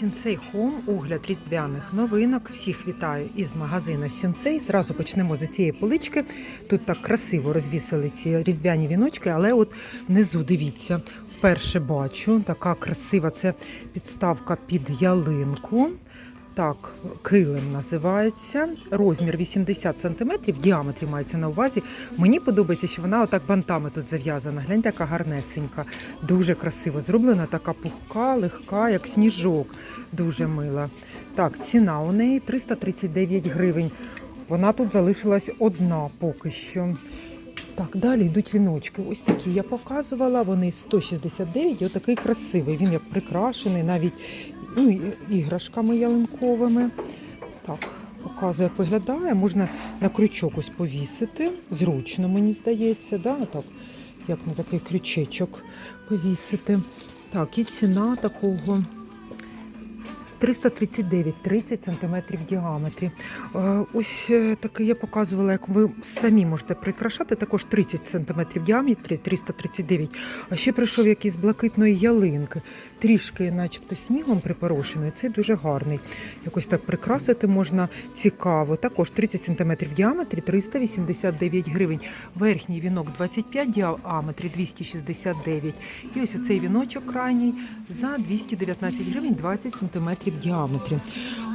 Сінсей Хом, огляд різдвяних новинок. Всіх вітаю із магазина Сінсей. Зразу почнемо з цієї полички. Тут так красиво розвісили ці різдвяні віночки, але от внизу дивіться, вперше бачу, така красива це підставка під ялинку. Так, килим називається. Розмір 80 см, в діаметрі мається на увазі. Мені подобається, що вона отак бантами тут зав'язана. Гляньте, яка гарнесенька. Дуже красиво зроблена, така пухка, легка, як сніжок. Дуже мила. Так, ціна у неї 339 гривень. Вона тут залишилась одна поки що. Так, далі йдуть віночки. Ось такі я показувала. Вони 169 і отакий красивий. Він як прикрашений, навіть ну, іграшками ялинковими. Так, показую, як виглядає. Можна на крючок ось повісити. Зручно, мені здається, да? так, як на такий крючечок повісити. Так, і ціна такого 339, 30 см в діаметрі. Е, Ось е, такий я показувала, як ви самі можете прикрашати, також 30 см в діаметрі, 339. А ще прийшов якийсь блакитної ялинки, трішки, начебто, снігом припорошений. Це дуже гарний. Якось так прикрасити можна цікаво. Також 30 см в діаметрі, 389 гривень. Верхній вінок 25 в діаметрі, 269. І ось оцей віночок крайній за 219 гривень, 20 см в діаметрі.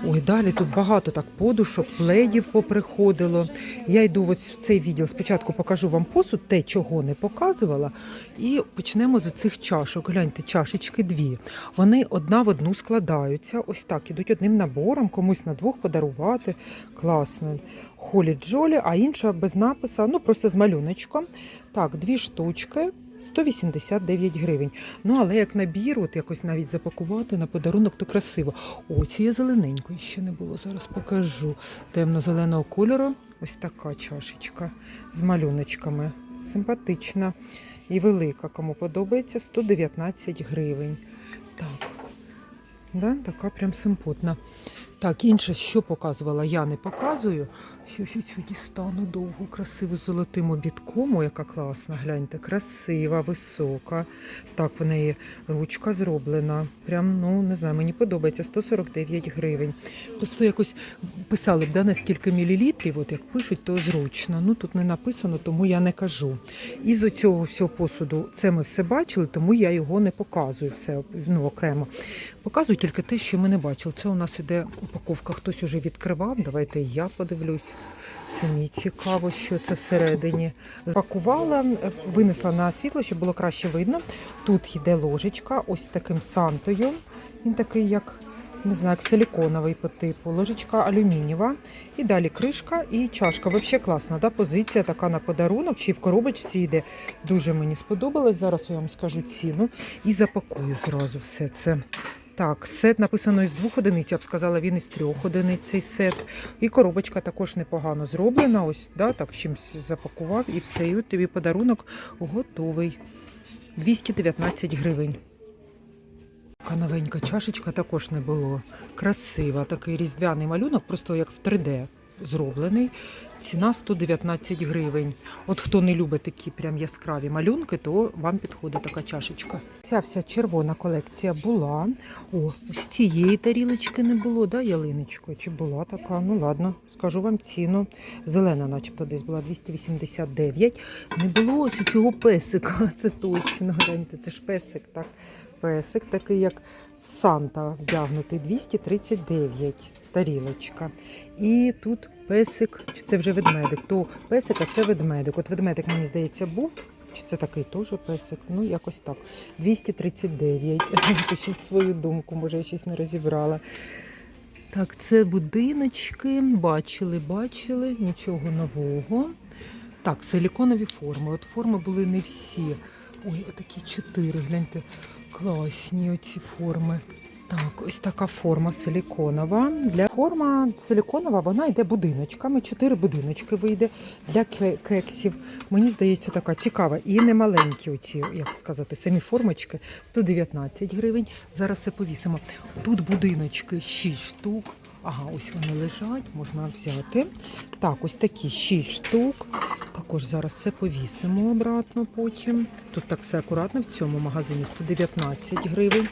Ой, далі тут багато так подушок, пледів поприходило. Я йду ось в цей відділ. Спочатку покажу вам посуд, те, чого не показувала. І почнемо з цих чашок. Гляньте, чашечки дві. Вони одна в одну складаються. Ось так, ідуть одним набором, комусь на двох подарувати. Класно. Холі Джолі, а інша без напису, ну просто з малюночком. Так, дві штучки. 189 гривень. Ну, але як набір, от якось навіть запакувати на подарунок, то красиво. О, цієї зелененької ще не було. Зараз покажу. Темно-зеленого кольору. Ось така чашечка з малюночками. Симпатична і велика. Кому подобається, 119 гривень. Так. Да, така прям симпотна. Так, інше, що показувала, я не показую. Що ще цю дістану довгу, красиву золотим обідком. О, яка класна, гляньте, красива, висока. Так, в неї ручка зроблена. Прям, ну, не знаю, мені подобається 149 гривень. Просто якось писали б, да, на мілілітрів, от як пишуть, то зручно. Ну тут не написано, тому я не кажу. І з цього всього посуду це ми все бачили, тому я його не показую все ну, окремо. Показую тільки те, що ми не бачили. Це у нас іде упаковка, хтось уже відкривав. Давайте я подивлюсь. Самі цікаво, що це всередині. Запакувала, винесла на світло, щоб було краще видно. Тут йде ложечка, ось таким сантою. Він такий, як не знаю, як силіконовий по типу. Ложечка алюмінієва. І далі кришка і чашка. Взагалі класна. Да? Позиція така на подарунок, чи в коробочці йде. Дуже мені сподобалось. Зараз я вам скажу ціну і запакую зразу все це. Так, сет написано із двох одиниць, я б сказала, він із трьох одиниць цей сет. І коробочка також непогано зроблена. Ось, да, так чимось запакував і все. І от тобі подарунок готовий. 219 гривень. Така новенька чашечка також не було. Красива, такий різдвяний малюнок, просто як в 3D зроблений. Ціна 119 гривень. От хто не любить такі прям яскраві малюнки, то вам підходить така чашечка. Ця вся червона колекція була. О, ось цієї тарілочки не було, да, ялиночкою? Чи була така? Ну ладно, скажу вам ціну. Зелена, начебто, десь була 289. Не було ось цього песика. Це точно. Гляньте, це ж песик, так. Песик, такий, як в Санта вдягнутий, 239 тарілочка. І тут песик, чи це вже ведмедик, то песик, а це ведмедик. От ведмедик, мені здається, був. Чи це такий теж песик? Ну, якось так. 239. Пишіть свою думку, може, я щось не розібрала. Так, це будиночки. Бачили, бачили, нічого нового. Так, силіконові форми. От форми були не всі. Ой, отакі чотири. Гляньте, класні оці форми. Так, ось така форма силіконова. Для форма силіконова вона йде будиночками. Чотири будиночки вийде для кексів. Мені здається, така цікава. І не маленькі оці, як сказати, самі формочки 119 гривень. Зараз все повісимо. Тут будиночки 6 штук. Ага, ось вони лежать, можна взяти. Так, ось такі 6 штук. Також зараз все повісимо обратно потім. Тут так все акуратно в цьому магазині 119 гривень.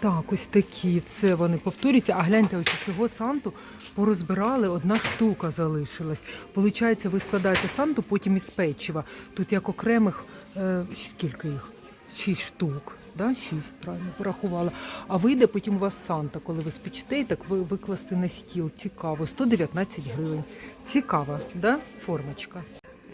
Так, ось такі. Це вони повторюються. А гляньте, ось цього санту порозбирали, одна штука залишилась. Получається, ви складаєте санту потім із печива. Тут як окремих е, скільки їх? Шість штук. Да? Шість, правильно порахувала. А вийде потім у вас санта, коли ви спечете, і так ви викласти на стіл. Цікаво. 119 гривень. Цікава, да? формочка.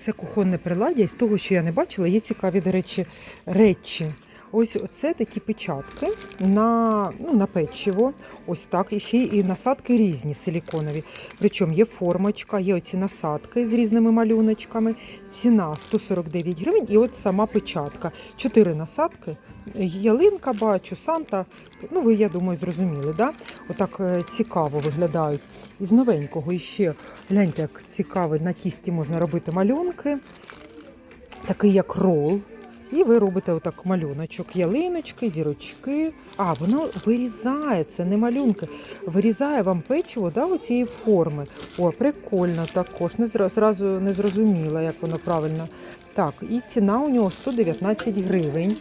Це кухонне приладдя, з того, що я не бачила, є цікаві, до речі, речі. Ось це такі печатки на, ну, на печиво. Ось так. І ще і насадки різні силіконові. Причому є формочка, є оці насадки з різними малюночками. Ціна 149 гривень. І от сама печатка. Чотири насадки. Ялинка бачу, Санта. Ну, ви, я думаю, зрозуміли, да? Отак е, цікаво виглядають. Із новенького іще гляньте, як цікаво, на тісті можна робити малюнки. Такий як рол. І ви робите отак малюночок, ялиночки, зірочки. А, воно вирізає, це не малюнки. Вирізає вам печиво да, оцієї форми. О, прикольно також. Не зразу не зрозуміла, як воно правильно. Так, і ціна у нього 119 гривень.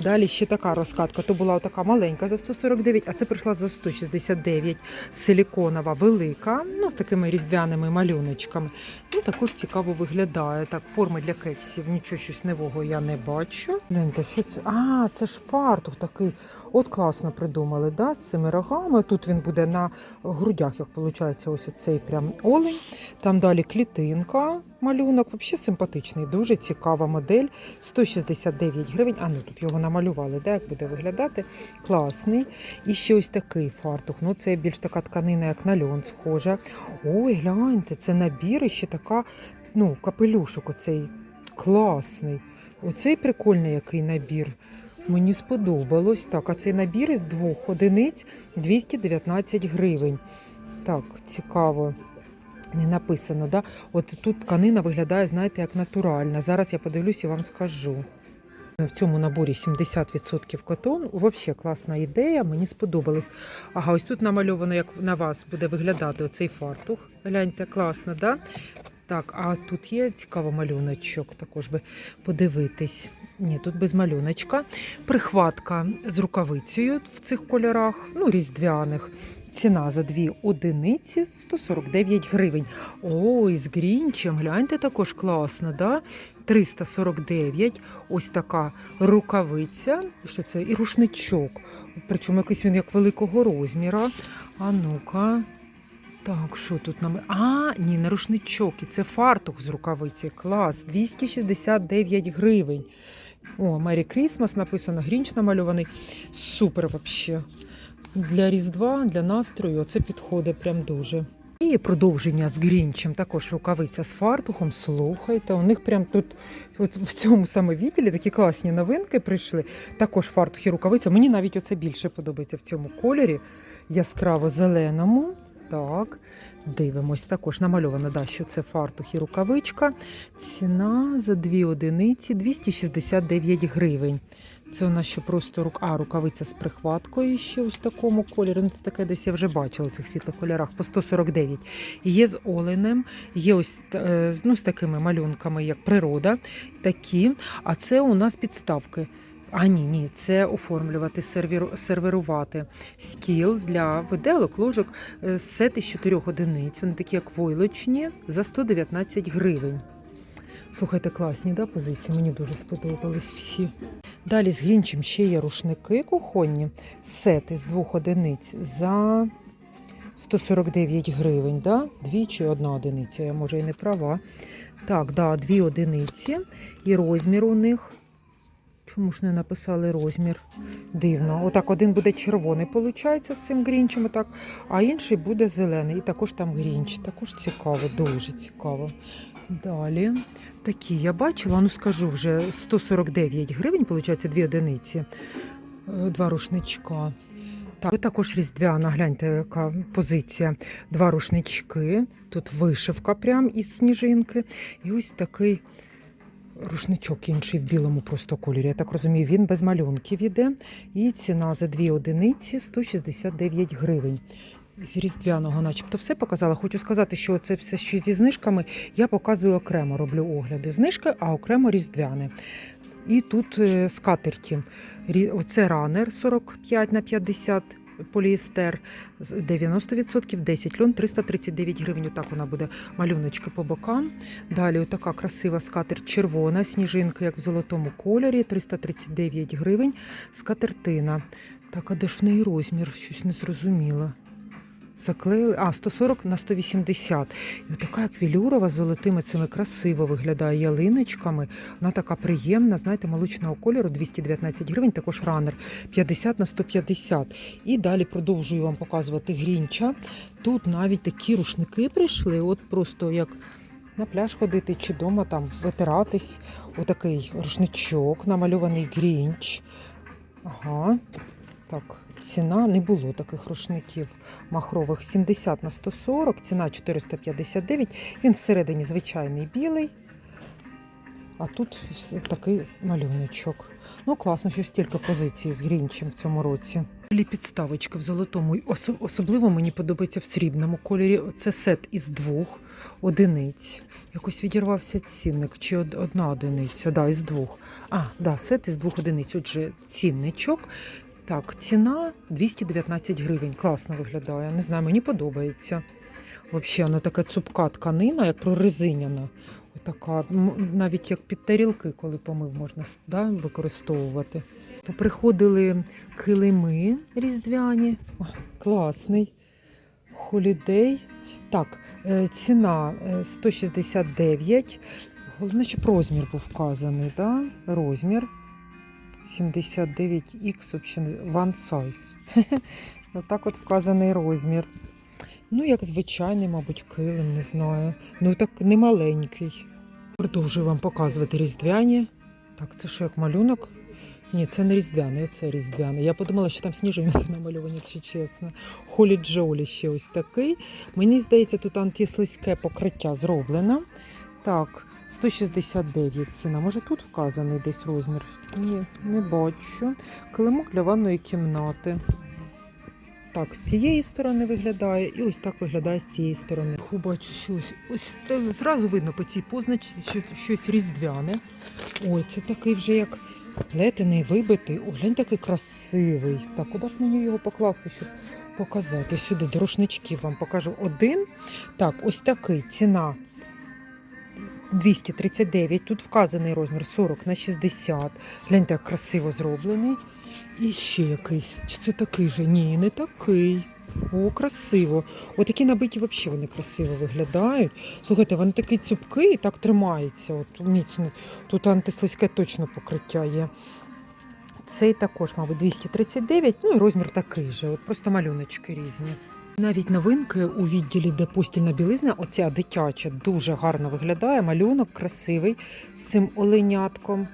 Далі ще така розкатка. То була така маленька за 149, а це прийшла за 169. Силіконова велика, ну з такими різдвяними малюночками. Ну, також цікаво виглядає. Так, форми для кексів, нічого щось нового я не бачу. Гляньте, що це? А, це ж фартух такий. От класно придумали, да, з цими рогами. Тут він буде на грудях, як виходить, ось цей прям олень. Там далі клітинка, малюнок. Взагалі симпатичний, дуже цікава модель. 169 гривень. А ну тут його намалювали, да, як буде виглядати. Класний. І ще ось такий фартух. Ну, це більш така тканина, як на льон схожа. Ой, гляньте, це набір і ще така, ну, капелюшок оцей класний. Оцей прикольний який набір. Мені сподобалось. Так, а цей набір із двох одиниць 219 гривень. Так, цікаво. Не написано, да? От тут тканина виглядає, знаєте, як натуральна. Зараз я подивлюсь і вам скажу. В цьому наборі 70% котон. Взагалі класна ідея, мені сподобалось. Ага, ось тут намальовано, як на вас буде виглядати оцей фартух. Гляньте, класно, да? Так, а тут є цікавий малюночок, також би подивитись. Ні, тут без малюночка. Прихватка з рукавицею в цих кольорах, ну, різдвяних. Ціна за дві одиниці 149 гривень. Ой, з грінчем, гляньте, також класно, да? 349. Ось така рукавиця. Що це? І рушничок. Причому якийсь він як великого розміра. А ну-ка. Так, що тут нам? А, ні, не рушничок. І це фартух з рукавиці. Клас. 269 гривень. О, Мері Крісмас написано, грінч намальований. Супер вообще. Для Різдва, для настрою це підходить прям дуже. І продовження з грінчем, також рукавиця з фартухом. Слухайте, у них прям тут от в цьому саме відділі такі класні новинки прийшли. Також фартух і рукавиця. Мені навіть оце більше подобається в цьому кольорі, яскраво-зеленому. Так, дивимось. Також намальовано, да, що це фартух і рукавичка. Ціна за дві одиниці 269 гривень. Це у нас ще просто рук... а, рукавиця з прихваткою ще ось такому кольорі. Ну, це таке десь я вже бачила в цих світлих кольорах по 149. Є з оленем, є ось е, ну, з такими малюнками, як природа. Такі. А це у нас підставки. А ні, ні, це оформлювати, сервіру, сервірувати стіл для виделок, ложок, е, сет із чотирьох одиниць. Вони такі, як войлочні, за 119 гривень. Слухайте, класні да, позиції, мені дуже сподобались всі. Далі з грінчем ще є рушники кухонні, сети з двох одиниць за 149 гривень. Да? Дві чи одна одиниця, я може і не права. Так, да, дві одиниці і розмір у них. Чому ж не написали розмір? Дивно. Отак один буде червоний, виходить, з цим грінчем, отак, а інший буде зелений. І також там грінч. Також цікаво, дуже цікаво. Далі. Такі я бачила, ну скажу вже 149 гривень, виходить, дві одиниці, Е, два рушничка. Так, також різдвяна, гляньте, яка позиція. Два рушнички. Тут вишивка прям із сніжинки. І ось такий рушничок інший в білому просто кольорі. Я так розумію, він без малюнків іде. І ціна за дві одиниці 169 гривень. З різдвяного, начебто, все показала. Хочу сказати, що це все ще зі знижками. Я показую окремо, роблю огляди знижки, а окремо різдвяне. І тут е, скатерті. Оце ранер 45 на 50 поліестер, 90%, 10 льон, 339 гривень. Отак вона буде малюночки по бокам. Далі отака красива скатерть червона, сніжинка, як в золотому кольорі, 339 гривень. Скатертина. Так, а де ж в неї розмір? Щось не зрозуміла. Заклеїли. А, 140 на 180. І така як вілюрова з золотими цими красиво виглядає ялиночками. Вона така приємна, знаєте, молочного кольору 219 гривень, також ранер 50 на 150. І далі продовжую вам показувати грінча. Тут навіть такі рушники прийшли, от просто як на пляж ходити чи вдома там витиратись. Отакий рушничок, намальований грінч. Ага. Так, ціна не було таких рушників махрових 70 на 140, ціна 459. Він всередині звичайний білий. А тут такий малюночок. Ну, класно, що стільки позицій з грінчем в цьому році. Далі підставочка в золотому. Особливо мені подобається в срібному кольорі. Це сет із двох одиниць. Якось відірвався цінник, чи одна одиниця, да, із двох. А, да, сет із двох одиниць. Отже, цінничок. Так, ціна 219 гривень. Класно виглядає. Не знаю, мені подобається. Взагалі, вона така цупка тканина, як прорезиняна. Отака, навіть як під тарілки, коли помив, можна да, використовувати. Поприходили килими різдвяні. О, класний. Холідей. Так, е, ціна е, 169. Головне, щоб розмір був вказаний, да? розмір. 79X, взагалі, one size. Отак от вказаний розмір. Ну, як звичайний, мабуть, килим, не знаю. Ну, так не маленький. Продовжую вам показувати різдвяні. Так, це що, як малюнок? Ні, це не різдвяний, це різдвяний. Я подумала, що там сніжинки намальовані, якщо чесно. Холі Джолі ще ось такий. Мені здається, тут антислизьке покриття зроблено. Так, 169 ціна. Може тут вказаний десь розмір? Ні, не бачу. Килимок для ванної кімнати. Так, з цієї сторони виглядає, і ось так виглядає з цієї сторони. Фу, бачу щось. Ось зразу видно по цій позначці, що щось різдвяне. Ой, це такий вже як плетений, вибитий. О, глянь, такий красивий. Так, куди б мені його покласти, щоб показати? Сюди до рушничків вам покажу. Один. Так, ось такий ціна. 239, тут вказаний розмір 40 на 60. Гляньте, як красиво зроблений. І ще якийсь. Чи це такий же? Ні, не такий. О, красиво. Отакі набиті взагалі вони красиво виглядають. Слухайте, вони такий цупкий і так тримається. От міцно. Тут антислизьке точно покриття є. Цей також, мабуть, 239, ну і розмір такий же, от просто малюночки різні. Навіть новинки у відділі, де постільна білизна, оця дитяча, дуже гарно виглядає. Малюнок красивий з цим оленятком.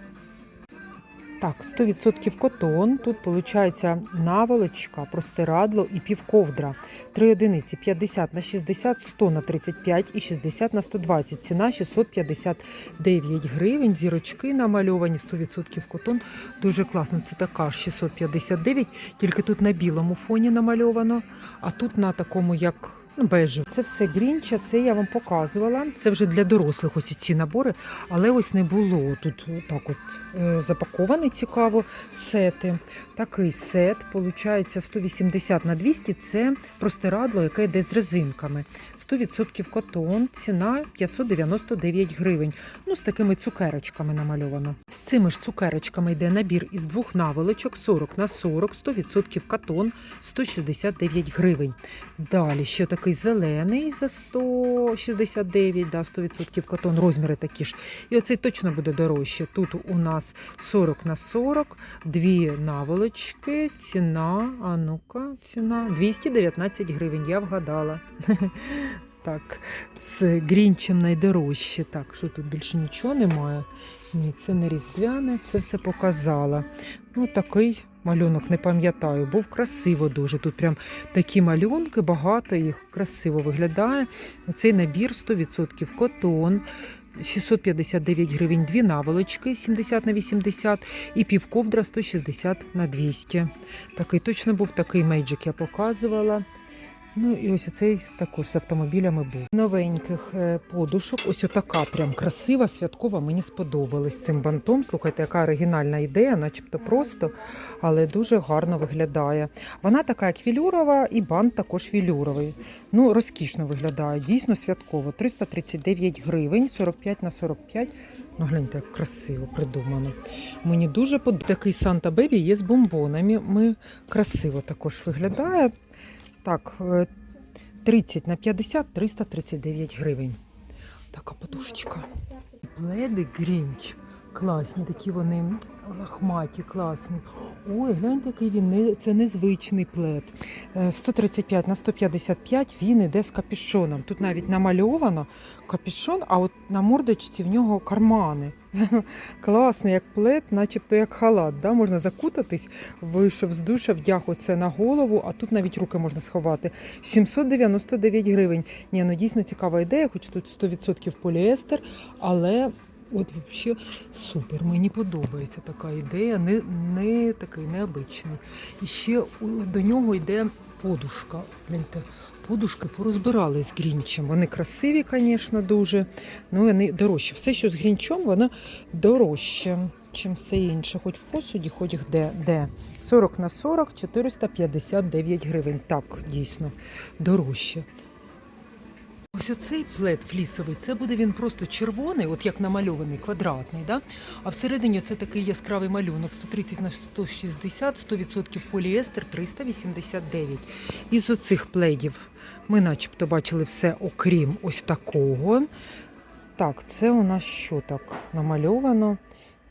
Так, 100% котон. Тут виходить наволочка, простирадло і півковдра. Три одиниці 50 на 60, 100 на 35 і 60 на 120. Ціна 659 гривень. Зірочки намальовані, 100% котон. Дуже класно. Це така 659, тільки тут на білому фоні намальовано, а тут на такому, як. Ну, бежев. Це все грінча, це я вам показувала. Це вже для дорослих ось ці набори, але ось не було. Тут так от е, запакований цікаво сети. Такий сет, виходить, 180 на 200 це простирадло, яке йде з резинками. 100% котон, ціна 599 гривень. Ну, з такими цукерочками намальовано. З цими ж цукерочками йде набір із двох наволочок 40 на 40, 100% катон, 169 гривень. Далі ще такий зелений за 169, да, 100% катон, розміри такі ж. І оцей точно буде дорожче. Тут у нас 40 на 40, дві наволочки, ціна, а ну-ка, ціна 219 гривень, я вгадала. Так, з грінчем найдорожче. Так, що тут більше нічого немає. Ні, це не різдвяне, це все показала. Ну, такий малюнок не пам'ятаю. Був красиво дуже. Тут прям такі малюнки, багато їх красиво виглядає. Цей набір 100% котон. 659 гривень, дві наволочки 70 на 80 і півковдра 160 на 200. Такий точно був такий мейджик, я показувала. Ну і ось цей також з автомобілями був. Новеньких е, подушок. Ось отака прям красива, святкова. Мені сподобалась цим бантом. Слухайте, яка оригінальна ідея, начебто просто, але дуже гарно виглядає. Вона така як вілюрова, і бант також вілюровий. Ну, розкішно виглядає, дійсно святково. 339 гривень, 45 на 45. Ну, гляньте, як красиво придумано. Мені дуже подобається. Такий Санта Бебі є з бомбонами. Ми красиво також виглядає. Так, е, 30 на 50 339 гривень. Така подушечка. Пледи Грінч. Класні, такі вони лахматі, класні. Ой, гляньте, який він це незвичний плед. Е, 135 на 155 він іде з капюшоном. Тут навіть намальовано капюшон, а от на мордочці в нього кармани. Класний, як плед, начебто як халат. Да? Можна закутатись, вийшов з душа, вдяг оце на голову, а тут навіть руки можна сховати. 799 гривень. Ні, ну дійсно цікава ідея, хоч тут 100% поліестер, але от взагалі супер. Мені подобається така ідея, не, не такий необичний. І ще до нього йде подушка. Гляньте, подушки порозбирали з грінчем. Вони красиві, звісно, дуже. Ну, вони дорожчі. Все, що з грінчом, воно дорожче, ніж все інше. Хоч в посуді, хоч де. де. 40 на 40, 459 гривень. Так, дійсно, дорожче. Ось оцей плед флісовий, це буде він просто червоний, от як намальований, квадратний, да? а всередині це такий яскравий малюнок 130 на 160, 100% поліестер 389. Із оцих пледів ми начебто бачили все, окрім ось такого. Так, це у нас що так намальовано?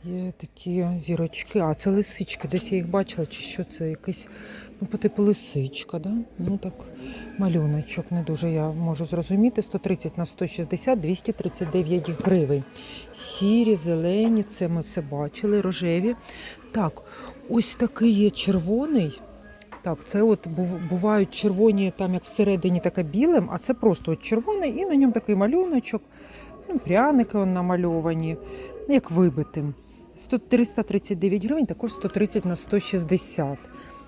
Є такі зірочки, а це лисички, десь я їх бачила, чи що це якийсь, ну, по типу лисичка, да? Ну так, малюночок не дуже я можу зрозуміти. 130 на 160, 239 гривень. Сірі, зелені, це ми все бачили, рожеві. Так, ось такий є червоний. Так, це от бувають червоні, там як всередині таке білим, а це просто от червоний, і на ньому такий малюночок. Ну, пряники он намальовані, як вибитим. 100 339 гривень, також 130 на 160.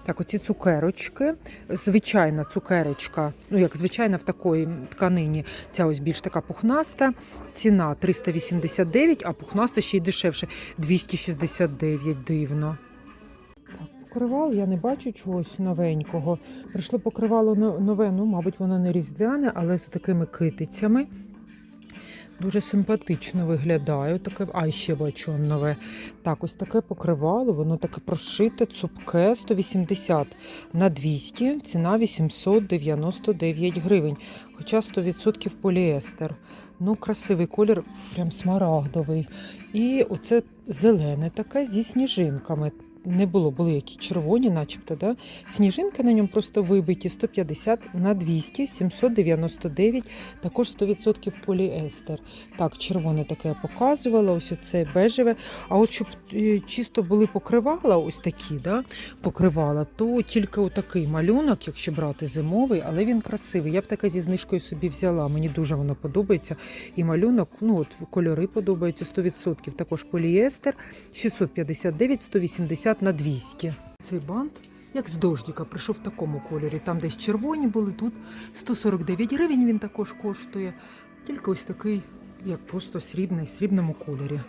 Так, оці цукерочки. Звичайна цукерочка, ну як звичайна в такої тканині, ця ось більш така пухнаста. Ціна 389, а пухнаста ще й дешевше 269, дивно. Так, покривало, я не бачу чогось новенького. Прийшло покривало нове, ну, мабуть, воно не різдвяне, але з такими китицями. Дуже симпатично виглядає. Таке, а ще бачу нове. Так, ось таке покривало, воно таке прошите, цупке, 180 на 200, ціна 899 гривень. Хоча 100% поліестер. Ну, красивий колір, прям смарагдовий. І оце зелене таке зі сніжинками. Не було, були які червоні, начебто, да? Сніжинки на ньому просто вибиті 150 на 200, 799, також 100% поліестер. Так, червоне таке я показувала, ось оце бежеве. А от щоб е, чисто були покривала, ось такі, да, покривала, то тільки отакий малюнок, якщо брати зимовий, але він красивий. Я б таке зі знижкою собі взяла. Мені дуже воно подобається. І малюнок, ну от кольори подобаються 100%. Також поліестер 659, 180 на 200. Цей бант. Як з дождіка прийшов в такому кольорі. Там десь червоні були, тут 149 гривень він також коштує. Тільки ось такий, як просто срібний, в срібному кольорі.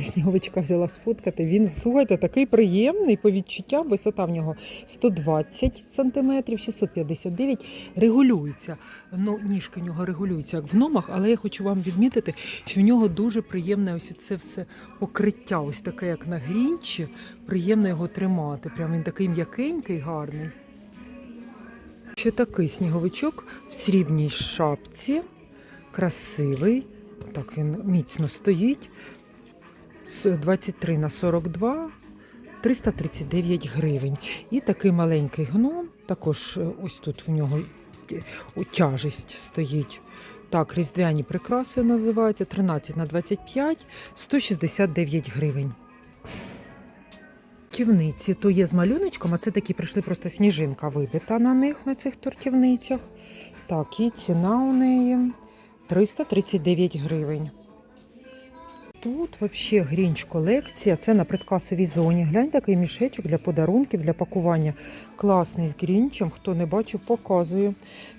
Сніговичка взяла сфоткати. Він, слухайте, такий приємний по відчуттям. Висота в нього 120 см, 659 регулюється. Ну, ніжки в нього регулюються як в номах, але я хочу вам відмітити, що в нього дуже приємне ось це все покриття, ось таке, як на грінчі. Приємно його тримати. Прям він такий м'якенький, гарний. Ще такий сніговичок в срібній шапці, красивий. Так він міцно стоїть. З 23 на 42, 339 гривень. І такий маленький гном, також е, ось тут в нього тяжесть стоїть. Так, різдвяні прикраси називаються 13 на 25, 169 гривень. Тортівниці то є з малюночком, а це такі прийшли просто сніжинка вибита на них, на цих тортівницях. Так, і ціна у неї 339 гривень. Тут взагалі грінч колекція. Це на предкасовій зоні. Глянь, такий мішечок для подарунків, для пакування. Класний з грінчем. Хто не бачив, показую.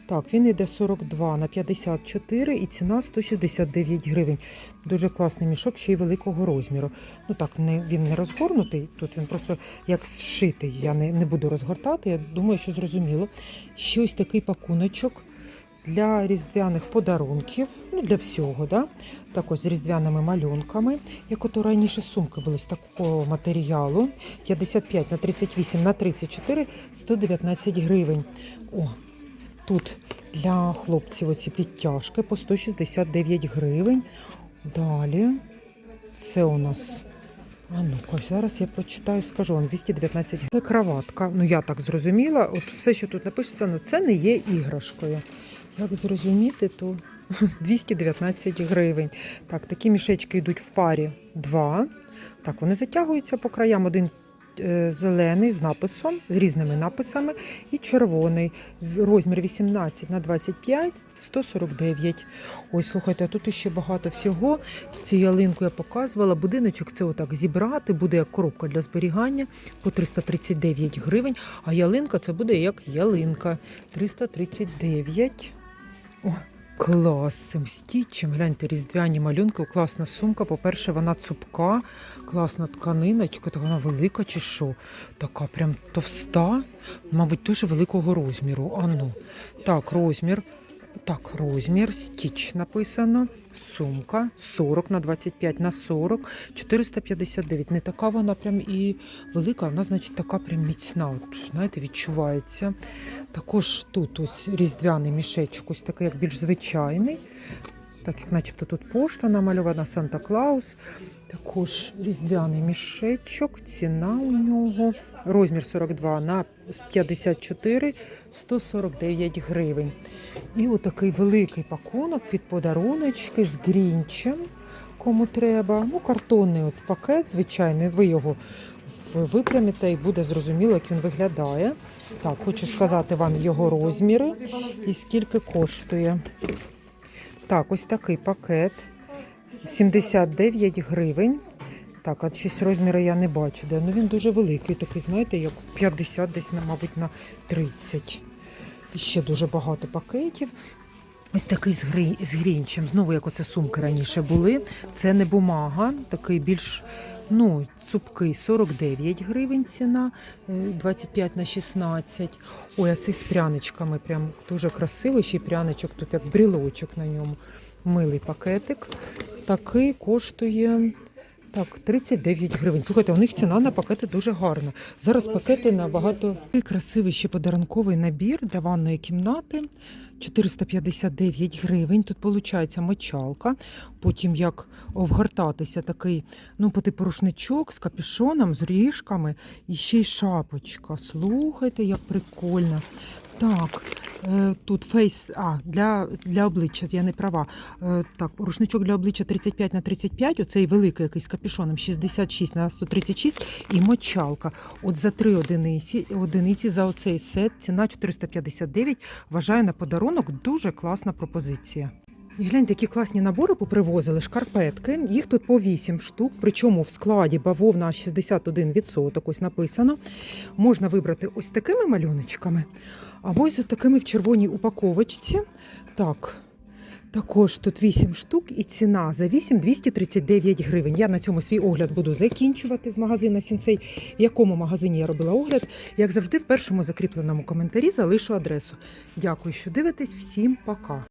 Так, він йде 42 на 54 і ціна 169 гривень. Дуже класний мішок, ще й великого розміру. Ну так, не, він не розгорнутий. Тут він просто як зшитий. Я не, не буду розгортати. Я думаю, що зрозуміло. Ще ось такий пакуночок для різдвяних подарунків, ну для всього, да? також з різдвяними малюнками, як ото раніше сумки були з такого матеріалу. 55 на 38 на 34 119 гривень. О, тут для хлопців оці підтяжки по 169 гривень. Далі це у нас. А ну-ка, зараз я почитаю, скажу вам 219 гривень. Це краватка. Ну я так зрозуміла. От все, що тут напишеться, це не є іграшкою. Як зрозуміти, то 219 гривень. Так, такі мішечки йдуть в парі два. Так, вони затягуються по краям. Один е, зелений з написом, з різними написами, і червоний. Розмір 18 на 25, 149. Ой, слухайте, а тут ще багато всього. Цю ялинку я показувала. Будиночок це отак зібрати, буде як коробка для зберігання по 339 гривень. А ялинка це буде як ялинка. 339. О, клас стічем. Гляньте, різдвяні малюнки, класна сумка. По-перше, вона цупка, класна тканиночка, та вона велика чи що? Така прям товста, мабуть, дуже великого розміру. А ну. Так, розмір. Так, розмір, стіч написано. Сумка 40 на 25 на 40, 459. Не така вона прям і велика, вона, значить, така прям міцна. От, знаєте, відчувається. Також тут ось різдвяний мішечок, ось такий, як більш звичайний. Так як начебто тут пошта намальована Санта Клаус. Також різдвяний мішечок, ціна у нього. Розмір 42 на 54, 149 гривень. І отакий великий пакунок під подаруночки з грінчем, кому треба. Ну, картонний от пакет, звичайний, ви його випрямите і буде зрозуміло, як він виглядає. Так, хочу сказати вам його розміри і скільки коштує. Так, ось такий пакет. 79 гривень. Так, а щось розміри я не бачу. Де. Ну він дуже великий, такий, знаєте, як 50 десь, мабуть, на 30. І ще дуже багато пакетів. Ось такий з, грінчем. Знову, як оце сумки раніше були. Це не бумага, такий більш ну, цупкий 49 гривень ціна, е, 25 на 16. Ой, а цей з пряничками. Прям дуже красивий. Ще пряничок, тут як брілочок на ньому. Милий пакетик. Такий коштує. Так, 39 гривень. Слухайте, у них ціна на пакети дуже гарна. Зараз пакети набагато красивий ще подарунковий набір для ванної кімнати. 459 гривень. Тут виходить мочалка. Потім як обгортатися такий, ну, по типу рушничок з капюшоном, з ріжками і ще й шапочка. Слухайте, як прикольно. Так, е, тут фейс, а, для, для обличчя, я не права. Е, так, рушничок для обличчя 35 на 35, оцей великий якийсь з капюшоном 66 на 136 і мочалка. От за три одиниці, одиниці за оцей сет ціна 459. Вважаю на подарунок дуже класна пропозиція. І глянь, які класні набори попривозили, шкарпетки. Їх тут по 8 штук, причому в складі бавовна 61%, ось написано. Можна вибрати ось такими малюночками, або ось такими в червоній упаковочці. Так, також тут 8 штук і ціна за 8 239 гривень. Я на цьому свій огляд буду закінчувати з магазина Сінцей. В якому магазині я робила огляд, як завжди, в першому закріпленому коментарі залишу адресу. Дякую, що дивитесь. Всім пока.